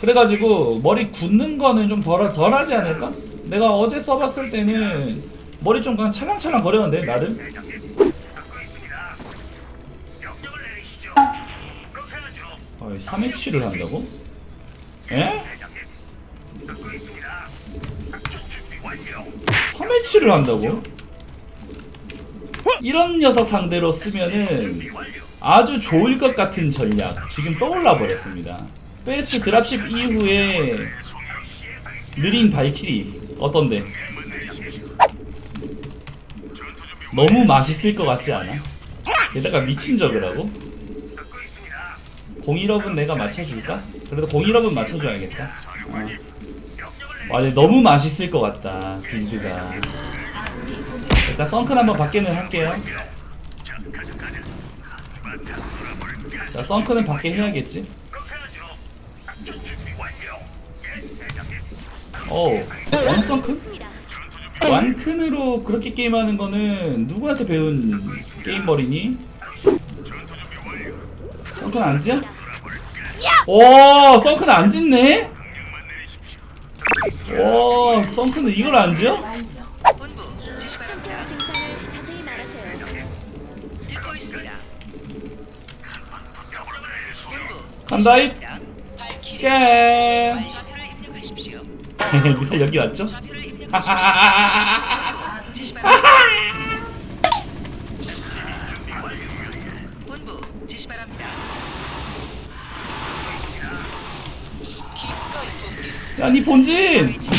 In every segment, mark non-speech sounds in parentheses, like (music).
그래가지고 머리 굳는 거는 좀 덜, 덜하지 않을까? 내가 어제 써봤을 때는 머리 좀 그냥 찰랑찰랑 거렸는데 나름 아, 3회치를 한다고? 에? 3회치를 한다고? 이런 녀석 상대로 쓰면은 아주 좋을 것 같은 전략 지금 떠올라 버렸습니다. 베스트 드랍십 이후에 느린 발키리 어떤데? 너무 맛있을 것 같지 않아? 게다가 미친 적을 하고? 01업은 내가 맞춰줄까? 그래도 01업은 맞춰줘야겠다. 어. 와, 근데 너무 맛있을 것 같다 빌드가. 일단 썬큰 한번 밖에는 할게요. 자, 썬크는 밖에 해야겠지. 어, 원 썬크? 완큰으로 그렇게 게임하는 거는 누구한테 배운 게임머리니? 썬크는 안 지야? 오, 썬크는 안 짓네? 와, 썬크는 이걸 안 지어? 랍니다. 기꺼이 돕겠습니다. 야, 니 본진!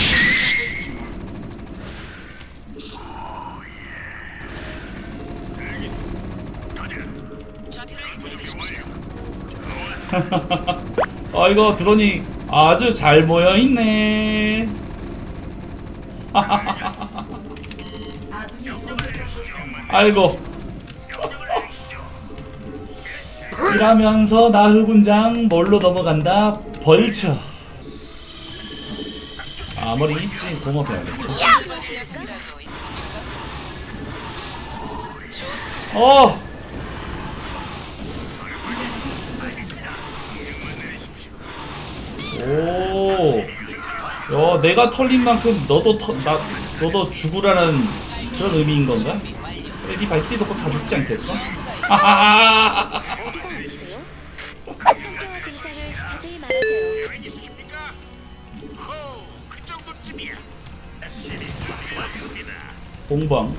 아, (laughs) 이거 드론이 아주 잘 모여 있네. (laughs) 아이고. 이라면서 나흑군장 뭘로 넘어간다? 벌쳐. 아무리 있지 공업해야겠죠. 어. 오. 야, 내가 털린 만큼 너도 터, 나 너도 죽으라는 그런 의미인 건가? 그래, 네 발길이 덕고 다 죽지 않겠어? 아하하하하. 어디가 아프세요? 상태와 증상을 자세히 말하세요. 공방.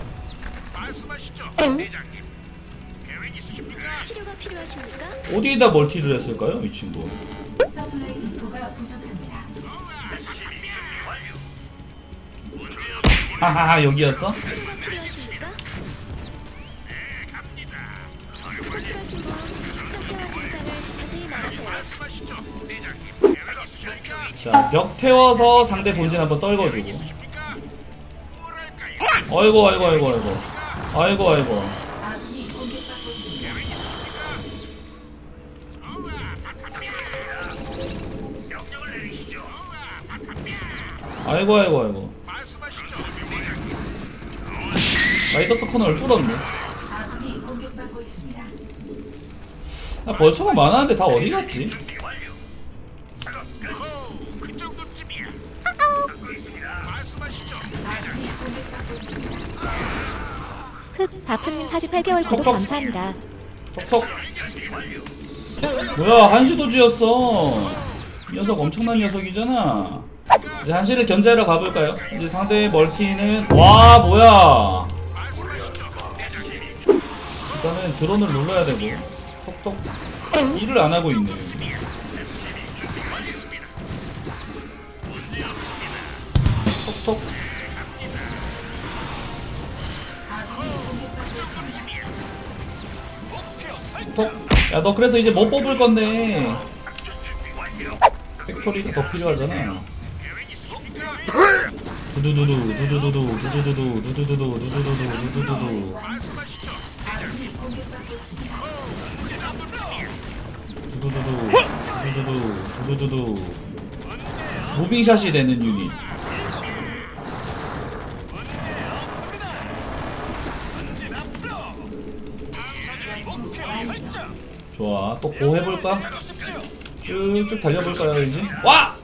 치료가 필요하십니까? 어디에다 멀티를 했을까요, 이 친구? 서플라이 인포가 부족합니다. 하하하 여기였어? 치료가 필요하십니까? 호출하신 분 상태와 증상을 자세히 말하세요. 자, 벽 태워서 상대 본진 한번 떨궈주고. 아이고, 아이고, 아이고, 아이고. 아이고, 아이고. 아이고, 아이고, 아이고. 라이더스 코너를 뚫었네. 아군이 공격받고 있습니다. 아, 벌처가 많았는데 다 어디 갔지? 아군이 공격받고 있습니다. 흑 바프님 48개월 구독 톡톡. 감사합니다. 톡톡. 뭐야, 한시도 지였어. 이 녀석 엄청난 녀석이잖아. 이제 한시를 견제하러 가볼까요? 이제 상대 멀티는 와 뭐야? 일단은 드론을 눌러야 되고 톡톡 일을 안 하고 있네. 톡톡. 톡. 야, 너 그래서 이제 뭐 뽑을 건데? 팩토리가 더 필요하잖아. 두두두두, 두두두두, 두두두두, 두두두두, 두두두두, 두두두두. 두두두두, 두두두두. 무빙샷이 되는 유닛. 좋아, 또 고 해볼까? 쭉쭉 달려볼까요 이제? 와!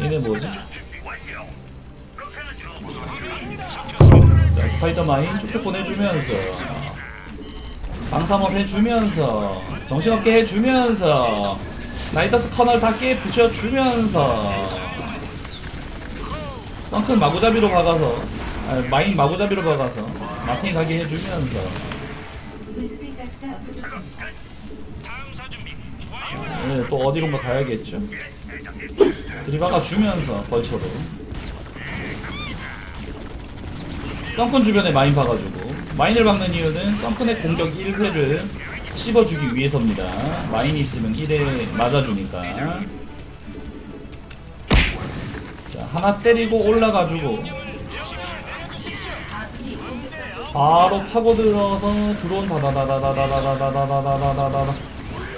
얘네 뭐지? 자, 스파이더마인 쭉쭉 보내주면서 방삼업 해주면서 정신없게 해주면서 나이더스 커널 다깨 부셔주면서 썬큰 마구잡이로 박아서 아, 마인 마구잡이로 박아서 마틴 가게 해주면서. 네, 또 어디론가 가야겠죠 들이박아 주면서 벌처로 썬큰 주변에 마인 박아주고 마인을 박는 이유는 썬큰의 공격 1회를 씹어주기 위해서입니다 마인이 있으면 1회 맞아주니까 자 하나 때리고 공격받고 바로 파고들어서 드론 다다다다다다다다다다다다다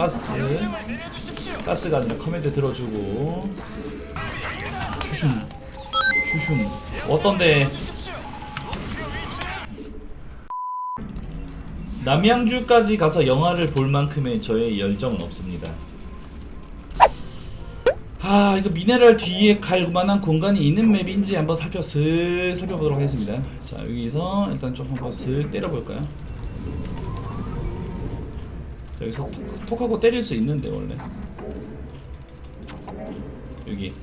가스 가스가 아니라 커맨드 들어주고 슈슝 슈슝 어떤데 남양주까지 가서 영화를 볼 만큼의 저의 열정은 없습니다. 아 이거 미네랄 뒤에 갈 만한 공간이 있는 맵인지 한번 살펴 슬 살펴보도록 하겠습니다. 자 여기서 일단 좀 한번 슬 때려볼까요? 자, 여기서 톡, 톡하고 때릴 수 있는데 원래 여기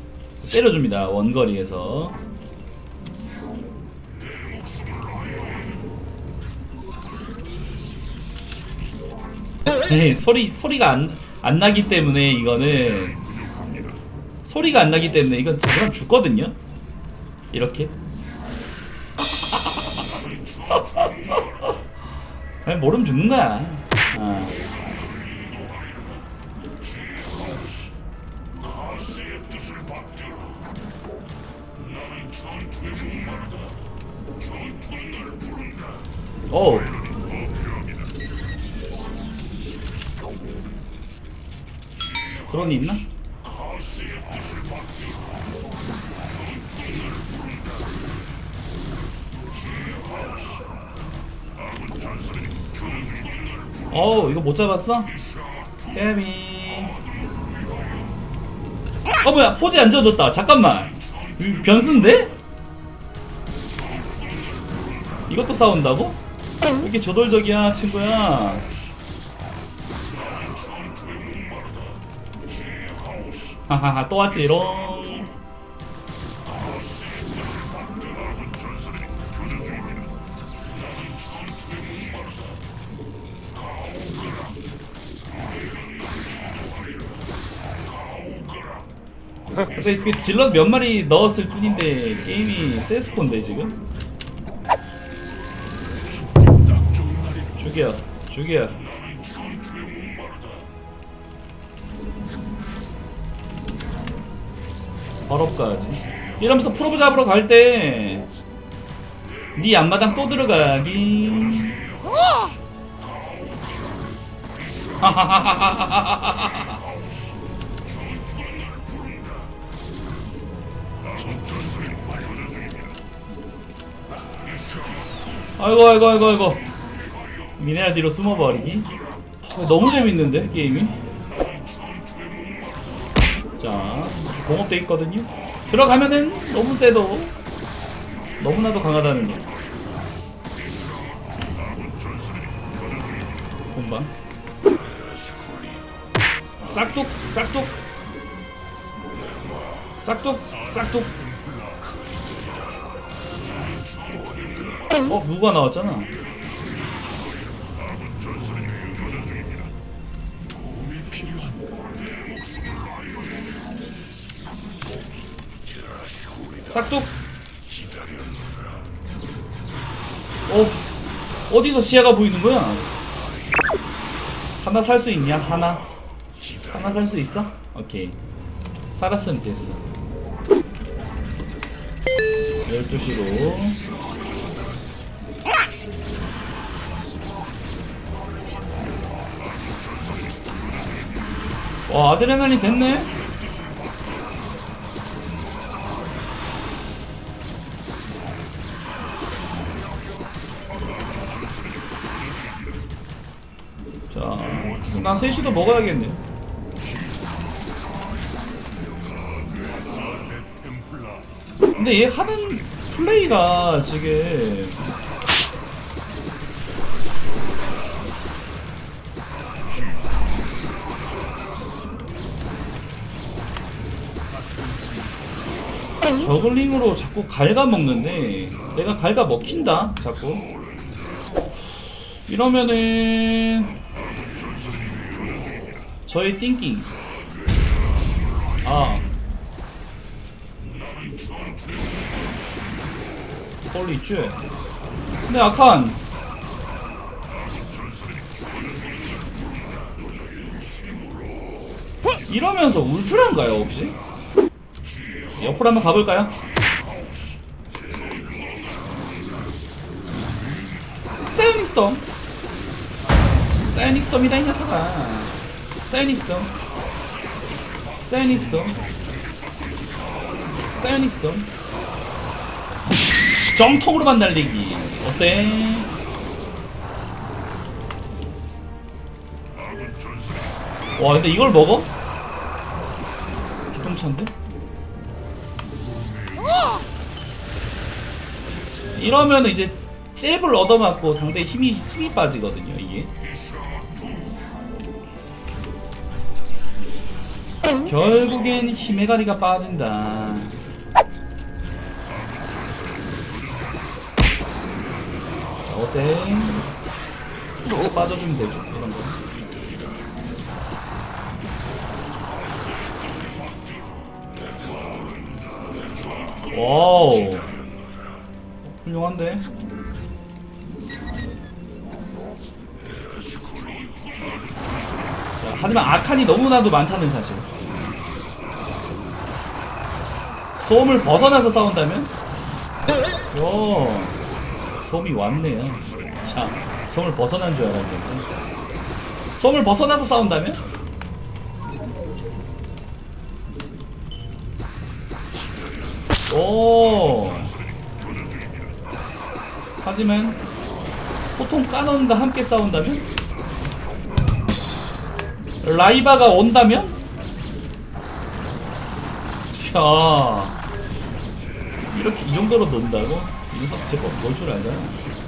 때려줍니다 원거리에서 (laughs) 네, 소리 소리가 안, 안 나기 때문에 이거는 소리가 안 나기 때문에 이건 그냥 죽거든요. 이렇게. (laughs) 아니, 모르면 죽는 거야. 아. 오. 드론이 있나? 어우 이거 못 잡았어? 깨미 어 뭐야 포즈 안 지어졌다 잠깐만 변수인데? 이것도 싸운다고? 왜 이렇게 저돌적이야 친구야. 하하하 또 왔지롱 근데 그 질럿 몇 마리 넣었을 뿐인데 게임이 세스콘데 지금 죽여 죽여. 더럽까지. 이러면서 프로브 잡으러 갈때네 앞마당 또 들어가기. (laughs) 아이고 아이고 아이고 아이고 미네랄 뒤로 숨어버리기. 너무 재밌는데 게임이? 자 공업돼 있거든요. 들어가면은 너무 세도 너무나도 강하다는 거. 본방. 싹둑 싹둑. 싹둑 싹둑. 어 누가 나왔잖아 싹둑 어 어디서 시야가 보이는 거야? 하나 살 수 있냐? 하나 하나 살 수 있어? 오케이 살았으면 됐어 12시로 와 아드레날린 됐네 3시도 먹어야겠네 근데 얘 하는 플레이가 지금 저글링으로 자꾸 갉아먹는데 내가 갉아먹힌다 자꾸. 이러면은 저의 띵킹 아. 홀리 있죠 근데 아칸 이러면서 울트라인가요 혹시? 옆으로 한번 가볼까요? 사이오닉 스톰. 사이오닉 스톰이다 이 녀석아 사이오닉 스톰 사이오닉 스톰 사이오닉 스톰 정통으로만 날리기 어때? 와 근데 이걸 먹어? 기동차인데? 이러면 이제 잽을 얻어맞고 상대 힘이 힘이 빠지거든요 이게 결국엔 힘의 가리가 빠진다 자, 어때? 진짜 빠져주면 되죠 이런 거 와우 훌륭한데? 자, 하지만 아칸이 너무나도 많다는 사실 소음을 벗어나서 싸운다면? 요 소음이 왔네요 자 소음을 벗어난 줄 알았는데 소음을 벗어나서 싸운다면? 오 하지만 보통 까논과 함께 싸운다면? 라이바가 온다면? 야 이렇게 이 정도로 논다고? 이거 제법 뭘줄 알잖아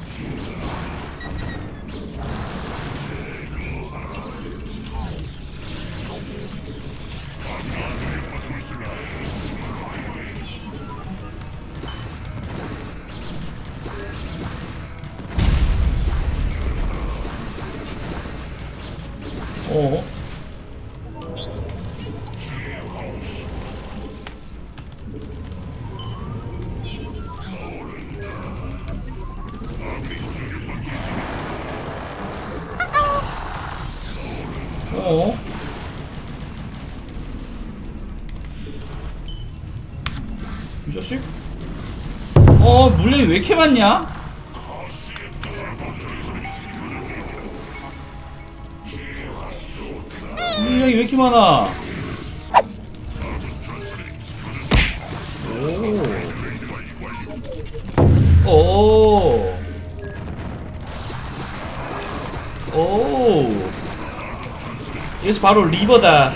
어? 이 자식? 어 물량이 왜 이렇게 많냐? 물량이 왜 이렇게 많아? 이것이 바로 리버다.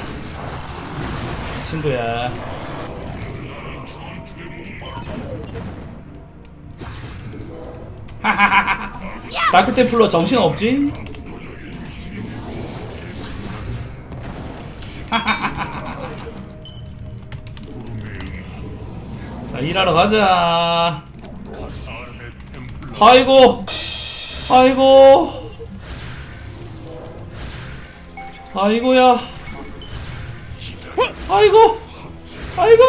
친구야. (laughs) 다크템플러 정신 없지? (laughs) 자, 일하러 가자. 아이고, 아이고, 아이고야, 아이고, 아이고.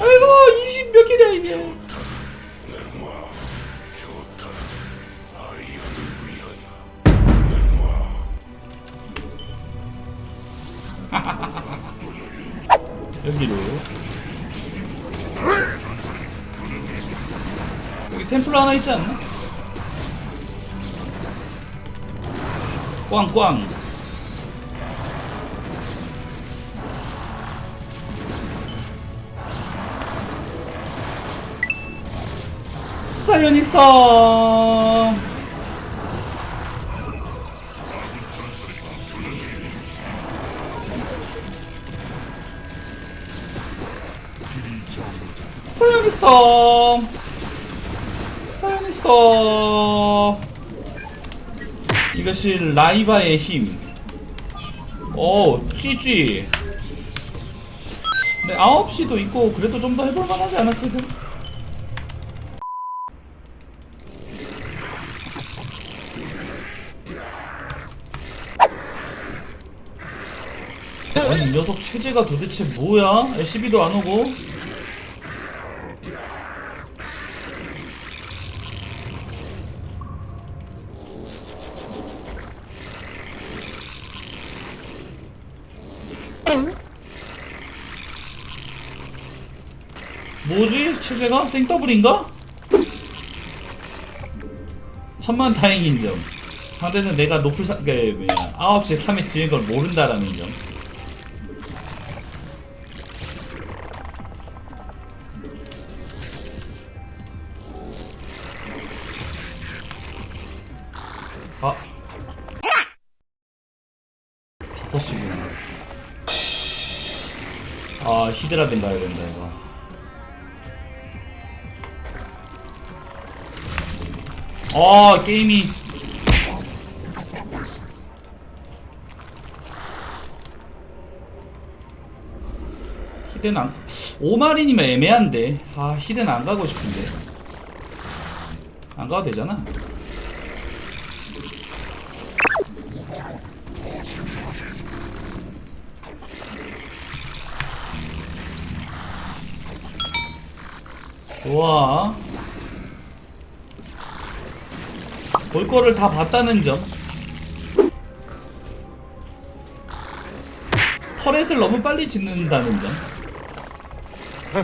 아이고 20 몇 개냐 이게 (laughs) 여기로 여기 템플러 하나 있지 않나? 꽝꽝. 사이오닉스터 사이오닉스터 사이오닉스터 이것이 라이바의 힘. 오, 쥐쥐. 네, 9시도 있고 그래도 좀 더 해볼 만 하지 않았을까? 아니 이 녀석 체제가 도대체 뭐야? LCB도 안 오고 뭐지? 체제가? 생더블인가? 천만 다행인 점 상대는 내가 높을 사, 그 뭐냐 9시에 3에 지은 걸 모른다라는 점 아. 5시구나. 아, 히드라빈 가야 된다, 이거. 아, 게임이. 히든 안, 오마린이면 애매한데. 아, 히든 안 가고 싶은데. 안 가도 되잖아. 좋아. 볼 거를 다 봤다는 점. 터렛을 너무 빨리 짓는다는 점.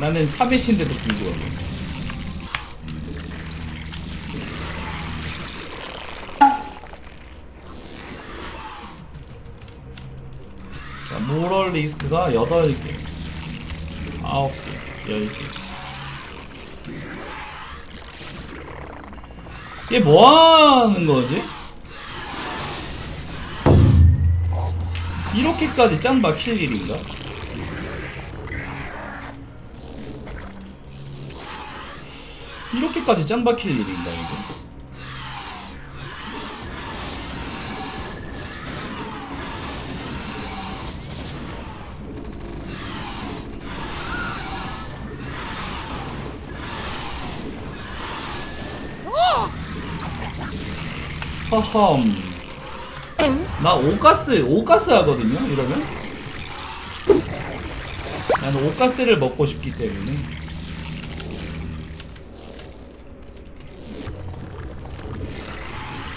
나는 3회신데도 불구하고. 자, 모럴 리스크가 8개, 9개, 10개. 얘 뭐하는 거지? 이렇게까지 짱 막힐 일인가? 이렇게까지 짱 박힐 일인가 이게? 허험 나 오가스 오가스 하거든요 이러면? 나는 오가스를 먹고 싶기 때문에.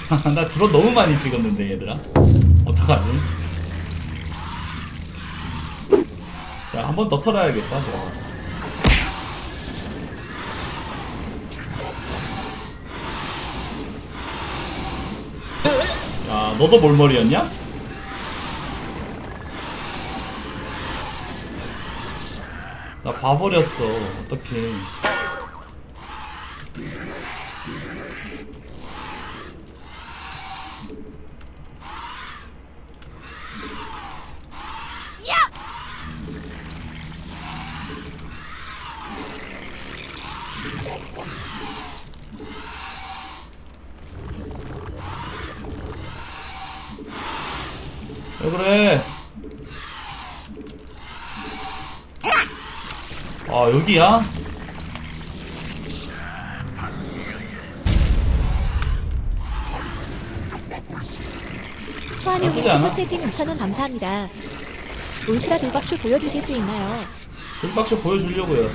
(laughs) 나 드론 너무 많이 찍었는데 얘들아. 어떡하지? 자 한 번 더 털어야겠다 들어가서 너도 몰머리였냐? 나 봐버렸어 어떡해 왜 그래? 아 여기야? 수아님님 나쁘지 않아. 슈퍼채팅 5,000원 감사합니다. 울트라 돌박쇼 보여주실 수 있나요? 돌박쇼 보여주려고요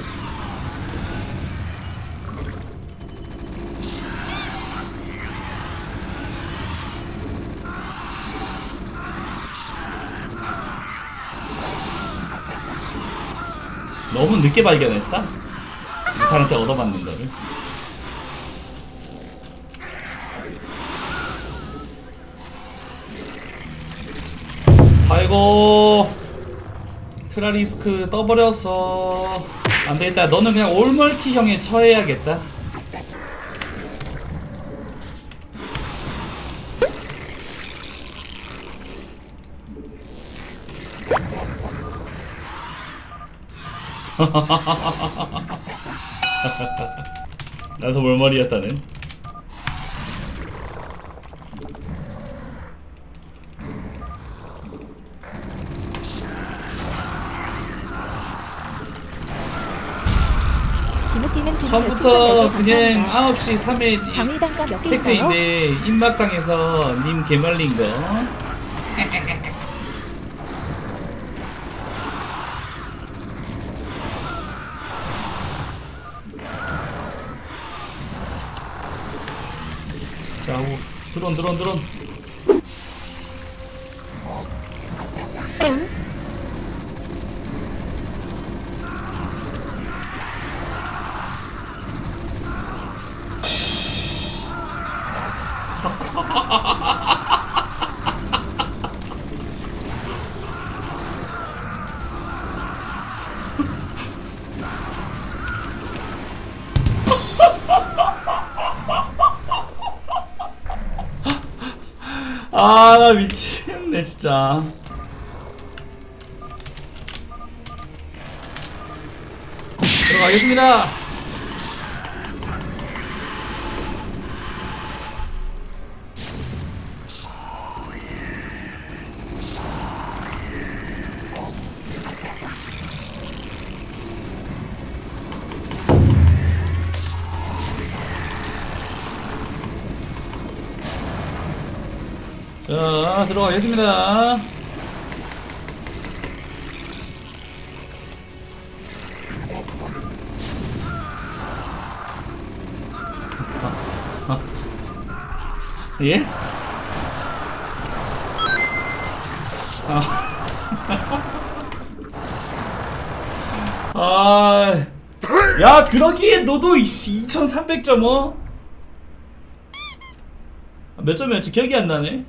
너무 늦게 발견했다. 이탈한테 얻어맞는 거를. 아이고 트라리스크 떠버렸어 안되겠다 너는 그냥 올멀티형에 처해야겠다 (laughs) 나도 몰머리였다는 김우팀은 두 처음부터 그냥 감사합니다. 9시 3회 당일단가 몇? 팩트인데 입막당해서 님 개말린 거 (laughs) 드론 드론 드론 아, 나 미치겠네, 진짜. 들어가겠습니다. 들어가겠습니다. 예? 아. (laughs) 아. 야, 그러기에 너도 이씨 2300점 어? 몇 점이었지? 기억이 안 나네.